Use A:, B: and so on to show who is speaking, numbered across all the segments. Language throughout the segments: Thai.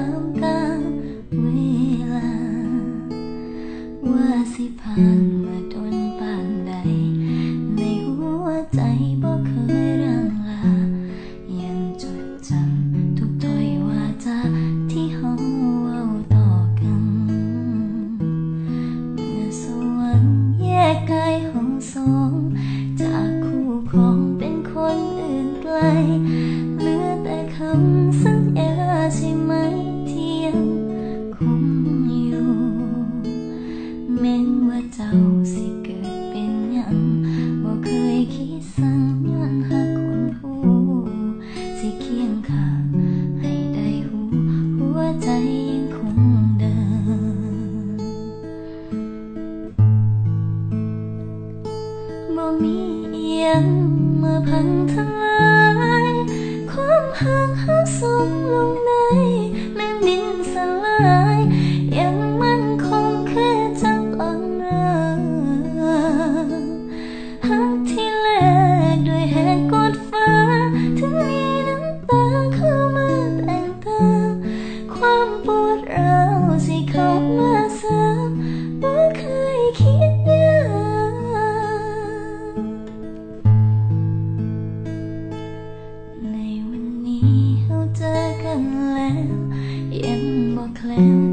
A: ามกาเวลา ว่าสิผ่านมาโดนปานใด ในหัวใจบ่เคยร่างลา ยังจดจำทุกถ้อยวาจาที่เฮาเว้าต่อกัน เมื่อสวรรค์แยกกายเฮาสอง จากคู่ครองเป็นคนอื่นไกล ว่าเจ้าสิเกิดเป็นหยังบ่เคยคิดสั่งย้อนหาคนหูสิเคียงข้างให้ได้หูหัวใจยังคงเดิมบ่มีอิหยังมาพังทลายความห่างเฮาสูงลง ងឡើងយ៉ាងមកខ្លាំង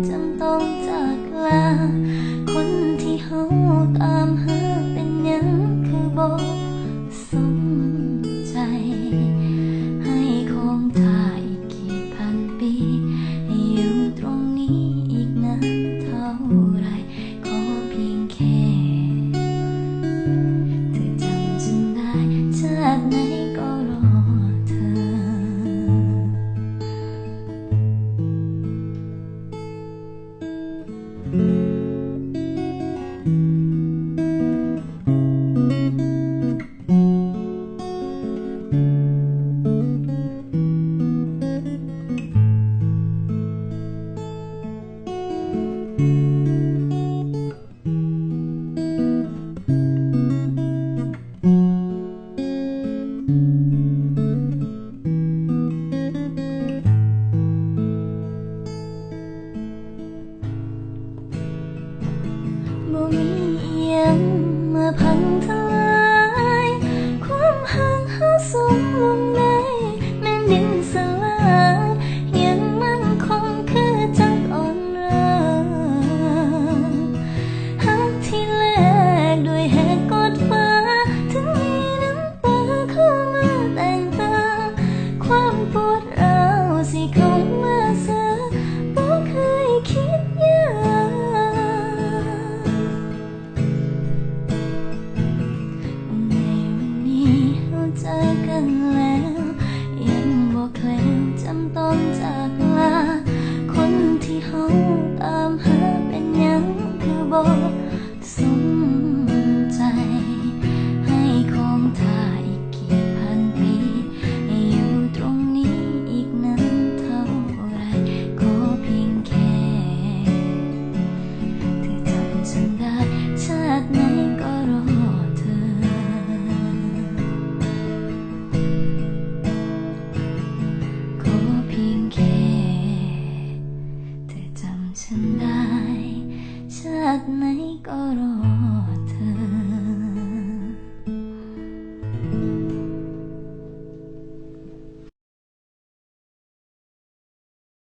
A: บ่ เจอกันแล้ว ยังบอกแคล้วจำต้องจากลาคนที่เขาตามหาเป็นยังคือบอก